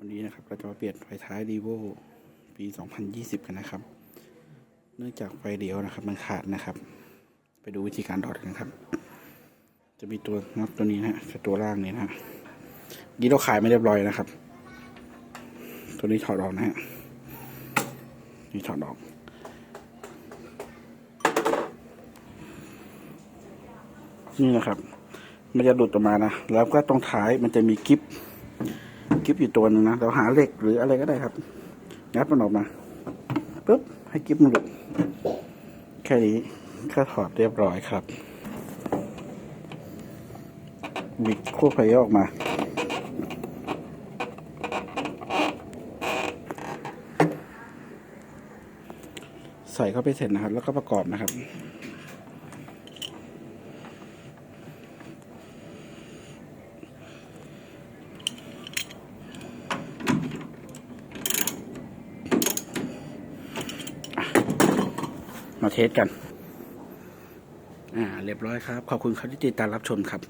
วันนี้นะครับเราจะมาเปลี่ยนไฟท้ายรีโวปี 2020 กันนะครับ เนื่องจากไฟเดียวนะครับมันขาดนะครับ ไปดูวิธีการถอดกันครับ จะมีตัวน็อตตัวนี้นะฮะกับตัวล่างนี้นะฮะนี่เราขายไม่เรียบร้อยนะครับ ตัวนี้ถอดออกนะฮะนี่ถอดออกนี่นะครับ มันจะหลุดออกมานะ แล้วก็ตรงท้ายมันจะมีกิฟ กิฟอยู่ตัวหนึ่งนะเราหาเหล็กหรืออะไรก็ได้ครับงัดมันออกมาปุ๊บให้กิฟมันหลุดแค่นี้ก็ถอดเรียบร้อยครับบิดขั้วไฟออกมาใส่เข้าไปเสร็จนะครับ แล้วก็ประกอบนะครับ มาเทสกัน อ่า เรียบร้อยครับ ขอบคุณครับที่ติดตามรับชมครับ